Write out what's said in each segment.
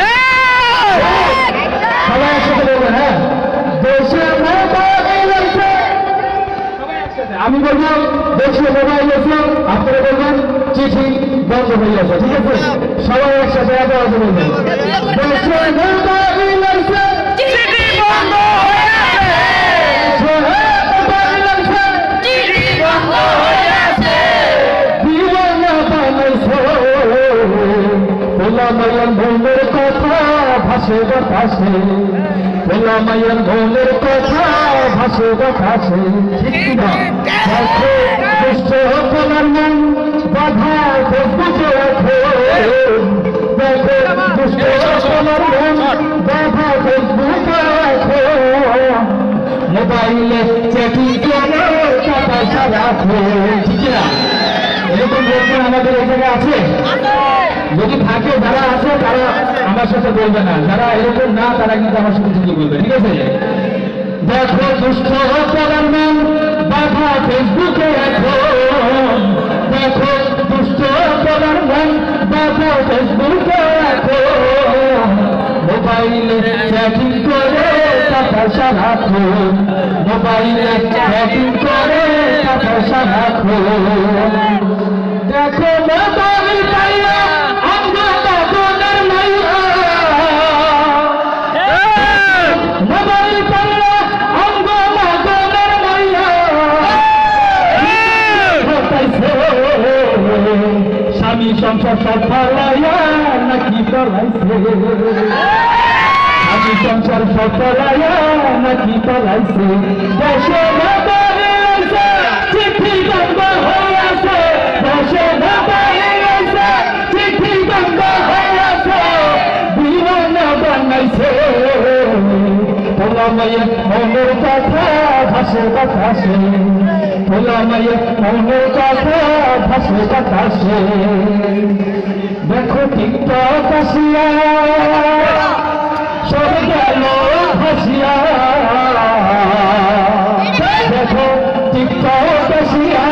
হ্যাঁ। আমি বলব দেশে মোবাইল আছে আপনারা বলবেন, চিঠি বন্ধ হয়ে গেছে, ঠিক আছে সবাই একসাথে এত বলবেন মায়ের বোনের কথা ভাসে বাতাসে পোলা মায়ের বোনের কথা ভাসে বাতাসে দেখো দুষ্ট পোলার মন বাধা ফেসবুকে রাখো দেখো, দুষ্ট পোলার মন বাধা ফেসবুকে রাখো মোবাইলে চ্যাটিং করে আমাদের এই আছে। যদি থাকে, যারা আছে, তারা আমার সাথে বলবে না। যারা এরকম না, তারা কিন্তু আমার সাথে ঠিকই বলবে ঠিক আছে? দেখো দুষ্ট নাম বাধা ফেসবুকে এখন। দেখো দুষ্ট নাম বাধা ফেসবুকে এখন। মোবাইলে চ্যাটিং করে টাকা রাখো। মোবাইলে চ্যাটিং করে টাকা রাখো। স্বামী সংসার সব পালাইয়া নাকি পালাইছে? স্বামী সংসার সব পালাইয়া নাকি পালাইছে? দেশে চিঠি বন্ধ হয়ে আছে। দেশে চিঠি বন্ধ হয়ে আছে। দিওয়ানা বানাইছে। মায়ের মনের কথা ভাসে বাতাসে পোলা মায়ের মনের কথা ভাসে বাতাসে। দেখো টিকটক আসিয়া সব গেল হাসিয়া দেখো টিকটক আসিয়া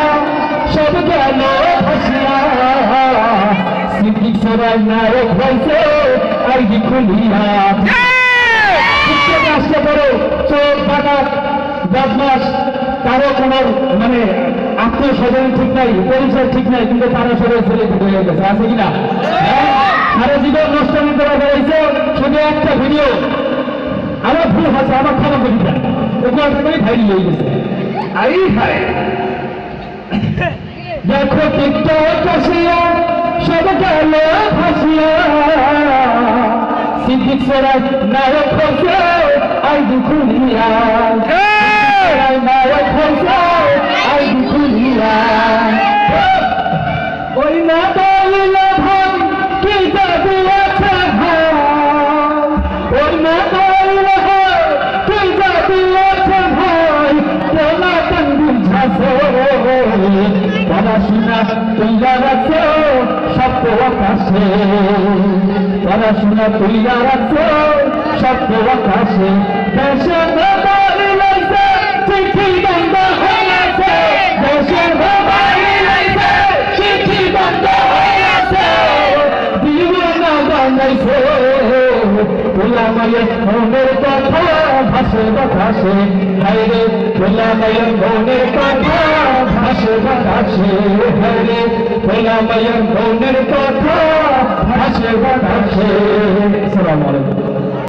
সব গেল হাসিয়া স্মৃতি সরাই নায়ক হয়েছে আইডি খুলিয়া। আসতে পারো চোখ ডাকাত বদমাস কারও কোনো মানে আত্মীয় স্বজন ঠিক নাই, পরিচয় ঠিক নাই, কিন্তু তারা সবাই ছেলে হয়ে গেছে। আছে কিনা হ্যাঁ? সারা জীবন নষ্ট করে বেড়াইছে, শুধু একটা ভিডিও আমার ভুল হচ্ছে আমার করি না ওকে একটা করে ভাইরি হয়ে গেছে। আই হায়। দেখো টিকটক আসিয়া সব গেল ভাসিয়া সিদ্দিক সরাই নায়ক হচ্ছে আই দুখুলিয়া পড়াশোনা তুইয়া রাখছো সত্য আকাশে। পড়াশোনা তুইয়া রাখছো সত্য আকাশে। দেশে মোবাইল লাইছে, চিঠি বন্ধ হয়েছে দেশে মোবাইল লাইছে, চিঠি বন্ধ হয়েছে দিওয়ানা বানাইছে। তোলা মায়ের মনের কথা ভাসে বাতাসে। হাইরে তোলা মায়ের মনের কথা। ভাসে আছে হরে তোলা মায়ের মনের কথা ভাসে আছে আসসালামু আলাইকুম